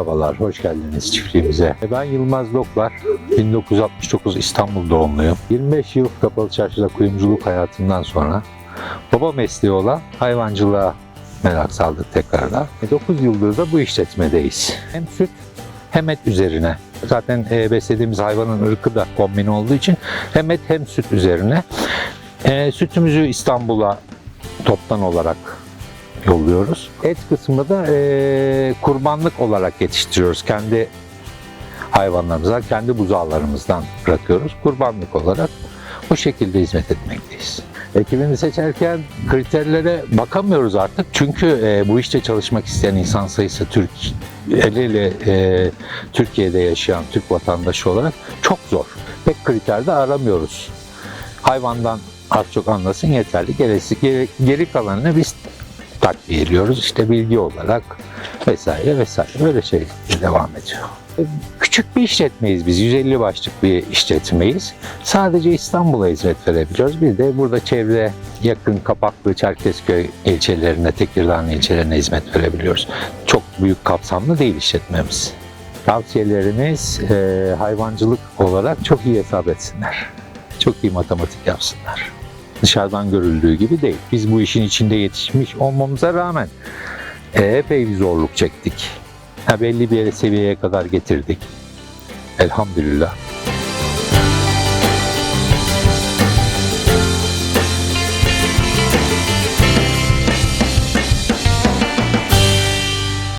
Merhabalar, hoş geldiniz çiftliğimize. E, Ben Yılmaz Loklar, 1969 İstanbul doğumluyum. 25 yıl kapalı çarşıda kuyumculuk hayatından sonra baba mesleği olan hayvancılığa merak saldık tekrardan. 9 yıldır da bu işletmedeyiz. Hem süt hem et üzerine. Zaten e, beslediğimiz hayvanın ırkı da kombin olduğu için hem et hem süt üzerine. E, sütümüzü İstanbul'a toptan olarak yolluyoruz. Et kısmını da e, kurbanlık olarak yetiştiriyoruz. Kendi hayvanlarımızdan, kendi buzağlarımızdan bırakıyoruz. Kurbanlık olarak bu şekilde hizmet etmekteyiz. Ekibini seçerken kriterlere bakamıyoruz artık. Çünkü e, bu işte çalışmak isteyen insan sayısı Türk el ele e, Türkiye'de yaşayan Türk vatandaşı olarak çok zor. Pek kriterde aramıyoruz. Hayvandan az çok anlasın yeterli. Gerisi, geri, geri kalanını biz takviye ediyoruz. İşte bilgi olarak vesaire vesaire böyle şey devam ediyor. Küçük bir işletmeyiz biz. 150 başlık bir işletmeyiz. Sadece İstanbul'a hizmet verebiliyoruz. Bir de burada çevre yakın Kapaklı, Çerkezköy ilçelerine, Tekirdağ ilçelerine hizmet verebiliyoruz. Çok büyük kapsamlı değil işletmemiz. Tavsiyelerimiz e, hayvancılık olarak çok iyi hesap etsinler. Çok iyi matematik yapsınlar dışarıdan görüldüğü gibi değil. Biz bu işin içinde yetişmiş olmamıza rağmen epey bir zorluk çektik. Ha, belli bir seviyeye kadar getirdik. Elhamdülillah.